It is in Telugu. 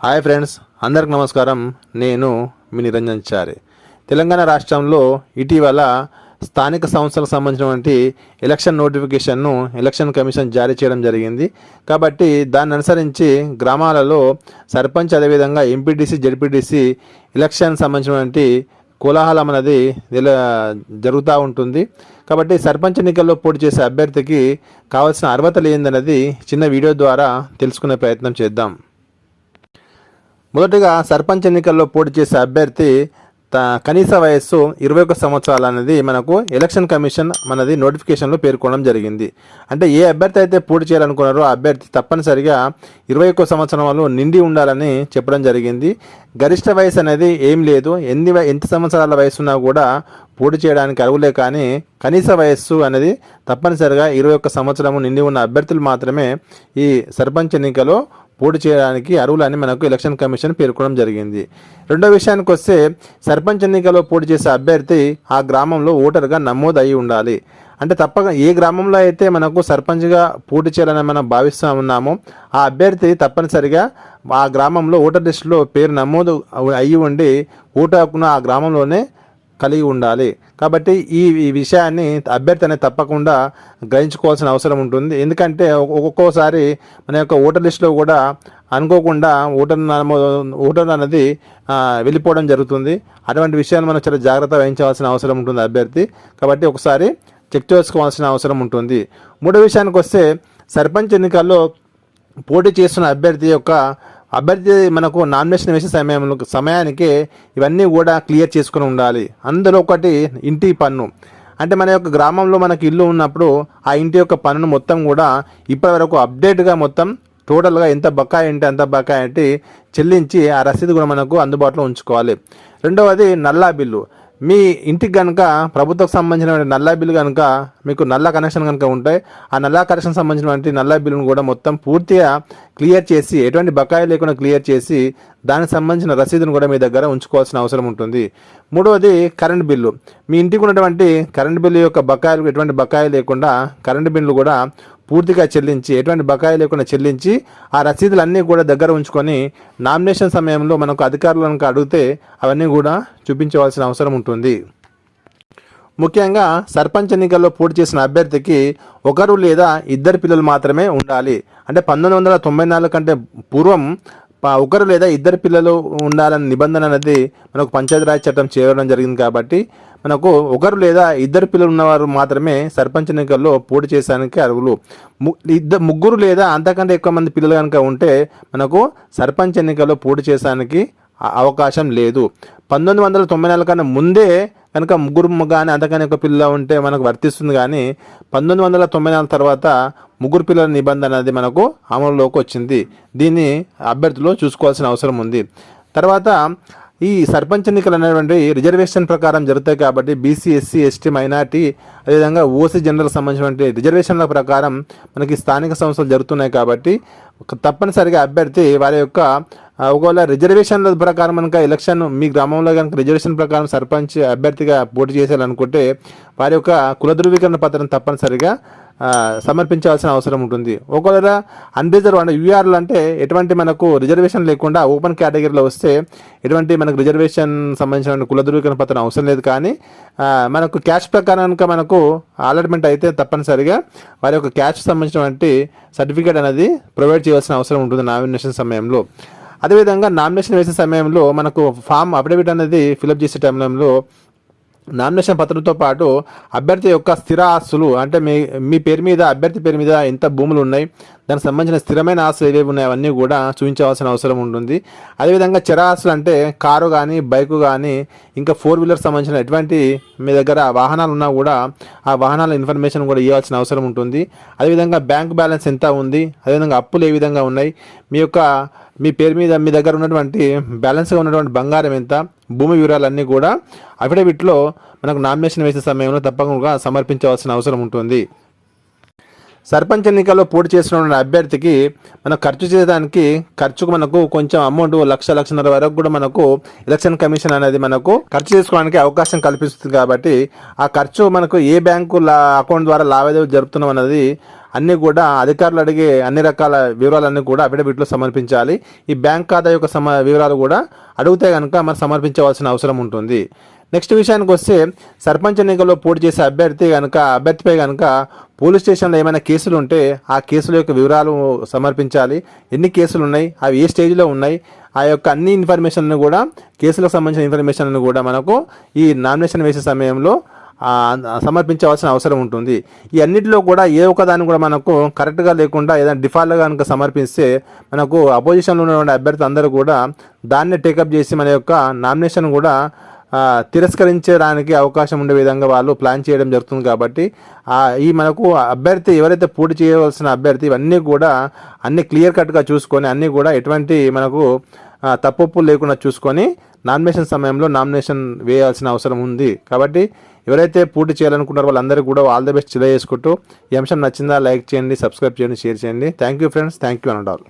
హాయ్ ఫ్రెండ్స్ అందరికి నమస్కారం. నేను మీ నిరంజన్ చారి. తెలంగాణ రాష్ట్రంలో ఇటీవల స్థానిక సంస్థలకు సంబంధించినటువంటి ఎలక్షన్ నోటిఫికేషన్ను ఎలక్షన్ కమిషన్ జారీ చేయడం జరిగింది. కాబట్టి దాన్ని అనుసరించి గ్రామాలలో సర్పంచ్ అదేవిధంగా ఎంపీటీసీ జడ్పీటీసీ ఎలక్షన్ సంబంధించినటువంటి కోలాహలం అనేది జరుగుతూ ఉంటుంది. కాబట్టి సర్పంచ్ ఎన్నికల్లో పోటీ చేసే అభ్యర్థికి కావాల్సిన అర్హతలు ఏందన్నది చిన్న వీడియో ద్వారా తెలుసుకునే ప్రయత్నం చేద్దాం. మొదటగా సర్పంచ్ ఎన్నికల్లో పోటీ చేసే అభ్యర్థి త కనీస వయస్సు ఇరవై ఒక్క సంవత్సరాలు అనేది మనకు ఎలక్షన్ కమిషన్ మనది నోటిఫికేషన్లో పేర్కొనడం జరిగింది. అంటే ఏ అభ్యర్థి అయితే పూర్తి చేయాలనుకున్నారో ఆ అభ్యర్థి తప్పనిసరిగా ఇరవై ఒక్క సంవత్సరాలు నిండి ఉండాలని చెప్పడం జరిగింది. గరిష్ట వయసు అనేది ఏం లేదు. ఎన్ని ఎంత సంవత్సరాల వయసు ఉన్నా కూడా పోటీ చేయడానికి అర్హులే కానీ కనీస వయస్సు అనేది తప్పనిసరిగా ఇరవై ఒక్క సంవత్సరము నిండి ఉన్న అభ్యర్థులు మాత్రమే ఈ సర్పంచ్ ఎన్నికలో పోటీ చేయడానికి అర్హులని మనకు ఎలక్షన్ కమిషన్ పేర్కొనడం జరిగింది. రెండో విషయానికి వస్తే సర్పంచ్ ఎన్నికలో పోటీ చేసే అభ్యర్థి ఆ గ్రామంలో ఓటర్గా నమోదు అయి ఉండాలి. అంటే తప్పక ఏ గ్రామంలో అయితే మనకు సర్పంచ్గా పోటీ చేయాలని మనం భావిస్తూ ఉన్నామో ఆ అభ్యర్థి తప్పనిసరిగా ఆ గ్రామంలో ఓటర్ లిస్టులో పేరు నమోదు అయ్యి ఉండి ఓటు హక్కును ఆ గ్రామంలోనే కలిగి ఉండాలి. కాబట్టి ఈ ఈ విషయాన్ని అభ్యర్థి అనేది తప్పకుండా గ్రహించుకోవాల్సిన అవసరం ఉంటుంది. ఎందుకంటే ఒక్కొక్కసారి మన యొక్క ఓటర్ లిస్టులో కూడా అనుకోకుండా ఓటర్ ఓటర్ అనేది వెళ్ళిపోవడం జరుగుతుంది. అటువంటి విషయాన్ని మనం చాలా జాగ్రత్త వహించవలసిన అవసరం ఉంటుంది అభ్యర్థి. కాబట్టి ఒకసారి చెక్ చేసుకోవాల్సిన అవసరం ఉంటుంది. మూడో విషయానికి వస్తే సర్పంచ్ ఎన్నికల్లో పోటీ చేస్తున్న అభ్యర్థి యొక్క అభ్యర్థి మనకు నామినేషన్ వేసే సమయంలో సమయానికి ఇవన్నీ కూడా క్లియర్ చేసుకుని ఉండాలి. అందులో ఒకటి ఇంటి పన్ను. అంటే మన యొక్క గ్రామంలో మనకి ఇల్లు ఉన్నప్పుడు ఆ ఇంటి యొక్క పన్నును మొత్తం కూడా ఇప్పటివరకు అప్డేట్గా మొత్తం టోటల్గా ఎంత బకాయి అంటే అంత బకాయి అంటే చెల్లించి ఆ రసీదు కూడా మనకు అందుబాటులో ఉంచుకోవాలి. రెండవది నల్లా బిల్లు. మీ ఇంటికి కనుక ప్రభుత్వకు సంబంధించిన నల్లా బిల్లు కనుక మీకు నల్ల కనెక్షన్ కనుక ఉంటాయి ఆ నల్ల కనెక్షన్ సంబంధించినటువంటి నల్ల బిల్లును కూడా మొత్తం పూర్తిగా క్లియర్ చేసి ఎటువంటి బకాయి లేకుండా క్లియర్ చేసి దానికి సంబంధించిన రసీదును కూడా మీ దగ్గర ఉంచుకోవాల్సిన అవసరం ఉంటుంది. మూడవది కరెంట్ బిల్లు మీ ఇంటికి ఉన్నటువంటి కరెంట్ బిల్లు యొక్క బకాయిలు ఎటువంటి బకాయి లేకుండా కరెంట్ బిల్లు కూడా పూర్తిగా చెల్లించి ఎటువంటి బకాయి లేకుండా చెల్లించి ఆ రసీదులన్నీ కూడా దగ్గర ఉంచుకొని నామినేషన్ సమయంలో మనకు అధికారులను అడిగితే అవన్నీ కూడా చూపించవలసిన అవసరం ఉంటుంది. ముఖ్యంగా సర్పంచ్ ఎన్నికల్లో పోటీ చేసిన అభ్యర్థికి ఒకరు లేదా ఇద్దరు పిల్లలు మాత్రమే ఉండాలి. అంటే పంతొమ్మిది వందల తొంభై నాలుగు కంటే పూర్వం ఒకరు లేదా ఇద్దరు పిల్లలు ఉండాలనే నిబంధన అనేది మనకు పంచాయతీరాజ్ చట్టం చేయడం జరిగింది కాబట్టి మనకు ఒకరు లేదా ఇద్దరు పిల్లలు ఉన్నవారు మాత్రమే సర్పంచ్ ఎన్నికల్లో పోటీ చేసానికి అర్హులు. ఇద్దరు ముగ్గురు లేదా అంతకంటే ఎక్కువ మంది పిల్లలు కనుక ఉంటే మనకు సర్పంచ్ ఎన్నికల్లో పోటీ చేసానికి అవకాశం లేదు. పంతొమ్మిది వందల తొంభై నాలుగు కన్నా ముందే కనుక ముగ్గురు కానీ అంతకని ఒక పిల్ల ఉంటే మనకు వర్తిస్తుంది కానీ పంతొమ్మిది వందల తొంభై నాలుగు తర్వాత ముగ్గురు పిల్లల నిబంధన అనేది మనకు అమలులోకి వచ్చింది. దీన్ని అభ్యర్థులు చూసుకోవాల్సిన అవసరం ఉంది. తర్వాత ఈ సర్పంచ్ ఎన్నికలు అనేటువంటి రిజర్వేషన్ ప్రకారం జరుగుతాయి కాబట్టి బీసీ ఎస్సీ ఎస్టీ మైనార్టీ అదేవిధంగా ఓసీ జనరల్ సంబంధించినటువంటి రిజర్వేషన్ల ప్రకారం మనకి స్థానిక సంస్థలు జరుగుతున్నాయి కాబట్టి తప్పనిసరిగా అభ్యర్థి వారి యొక్క ఒకవేళ రిజర్వేషన్ల ప్రకారం కనుక ఎలక్షన్ మీ గ్రామంలో కనుక రిజర్వేషన్ ప్రకారం సర్పంచ్ అభ్యర్థిగా పోటీ చేయాలనుకుంటే వారి యొక్క కుల ధృవీకరణ పత్రం తప్పనిసరిగా సమర్పించాల్సిన అవసరం ఉంటుంది. ఒకవేళ అన్రిజర్వ్ అంటే యూఆర్లు అంటే ఎటువంటి మనకు రిజర్వేషన్ లేకుండా ఓపెన్ కేటగిరీలో వస్తే ఎటువంటి మనకు రిజర్వేషన్ సంబంధించిన కుల ధృవీకరణ పత్రం అవసరం లేదు కానీ మనకు క్యాష్ ప్రకారం కనుక మనకు అలాట్మెంట్ అయితే తప్పనిసరిగా వారి యొక్క క్యాష్ సంబంధించినటువంటి సర్టిఫికేట్ అనేది ప్రొవైడ్ చేయాల్సిన అవసరం ఉంటుంది నామినేషన్ సమయంలో. అదేవిధంగా నామినేషన్ వేసే సమయంలో మనకు ఫామ్ అఫిడవిట్ అనేది ఫిలప్ చేసే టైంలో నామినేషన్ పత్రంతో పాటు అభ్యర్థి యొక్క స్థిర ఆస్తులు అంటే మీ మీ పేరు మీద అభ్యర్థి పేరు మీద ఎంత భూములు ఉన్నాయి. దానికి సంబంధించిన స్థిరమైన ఆస్తులు ఏవేవి ఉన్నాయి అవన్నీ కూడా చూపించవలసిన అవసరం ఉంటుంది. అదేవిధంగా చర ఆస్తులు అంటే కారు కానీ బైకు కానీ ఇంకా ఫోర్ వీలర్ సంబంధించిన ఎటువంటి మీ దగ్గర వాహనాలు ఉన్నా కూడా ఆ వాహనాల ఇన్ఫర్మేషన్ కూడా ఇవ్వాల్సిన అవసరం ఉంటుంది. అదేవిధంగా బ్యాంక్ బ్యాలెన్స్ ఎంత ఉంది? అదేవిధంగా అప్పులు ఏ విధంగా ఉన్నాయి? మీ యొక్క మీ పేరు మీద మీ దగ్గర ఉన్నటువంటి బ్యాలెన్స్గా ఉన్నటువంటి బంగారం ఎంత భూమి వివరాలన్నీ కూడా అఫిడవిట్లో మనకు నామినేషన్ వేసే సమయంలో తప్పకుండా సమర్పించవలసిన అవసరం ఉంటుంది. సర్పంచ్ ఎన్నికల్లో పోటీ చేసినటువంటి అభ్యర్థికి మనం ఖర్చు చేయడానికి ఖర్చుకు మనకు కొంచెం అమౌంట్ లక్ష లక్షన్నర వరకు కూడా మనకు ఎలక్షన్ కమిషన్ అనేది మనకు ఖర్చు చేసుకోవడానికి అవకాశం కల్పిస్తుంది కాబట్టి ఆ ఖర్చు మనకు ఏ బ్యాంకు అకౌంట్ ద్వారా లావాదేవీ జరుపుతున్నాం అన్నది అన్నీ కూడా అధికారులు అడిగే అన్ని రకాల వివరాలన్నీ కూడా అఫిడవిట్లో సమర్పించాలి. ఈ బ్యాంక్ ఖాతా యొక్క సమ వివరాలు కూడా అడిగితే కనుక మనం సమర్పించవలసిన అవసరం ఉంటుంది. నెక్స్ట్ విషయానికి వస్తే సర్పంచ్ ఎన్నికల్లో పోటీ చేసే అభ్యర్థి కనుక అభ్యర్థిపై కనుక పోలీస్ స్టేషన్లో ఏమైనా కేసులు ఉంటే ఆ కేసుల యొక్క వివరాలు సమర్పించాలి. ఎన్ని కేసులు ఉన్నాయి అవి ఏ స్టేజ్లో ఉన్నాయి ఆ యొక్క అన్ని ఇన్ఫర్మేషన్ కూడా కేసులకు సంబంధించిన ఇన్ఫర్మేషన్ కూడా మనకు ఈ నామినేషన్ వేసే సమయంలో సమర్పించవలసిన అవసరం ఉంటుంది. ఈ అన్నిటిలో కూడా ఏ ఒక్కదాన్ని కూడా మనకు కరెక్ట్గా లేకుండా ఏదైనా డిఫాల్ట్గా కనుక సమర్పిస్తే మనకు అపోజిషన్లో ఉన్నటువంటి అభ్యర్థులు అందరూ కూడా దాన్ని టేకప్ చేసి మన యొక్క నామినేషన్ కూడా తిరస్కరించడానికి అవకాశం ఉండే విధంగా వాళ్ళు ప్లాన్ చేయడం జరుగుతుంది కాబట్టి ఈ మనకు అభ్యర్థి ఎవరైతే పోటీ చేయవలసిన అభ్యర్థి ఇవన్నీ కూడా అన్ని క్లియర్ కట్గా చూసుకొని అన్నీ కూడా ఎటువంటి మనకు ఆ, లేకుండా చూసుకొని నామినేషన్ సమయంలో నామినేషన్ వేయాల్సిన అవసరం ఉంది. కాబట్టి ఎవరైతే పూర్తి చేయాలనుకున్నారో వాళ్ళందరూ కూడా ఆల్ ద బెస్ట్ తెలియజేసుకుంటూ ఈ అంశం నచ్చిందా లైక్ చేయండి సబ్స్క్రైబ్ చేయండి షేర్ చేయండి. Thank you friends thank you అనడాల్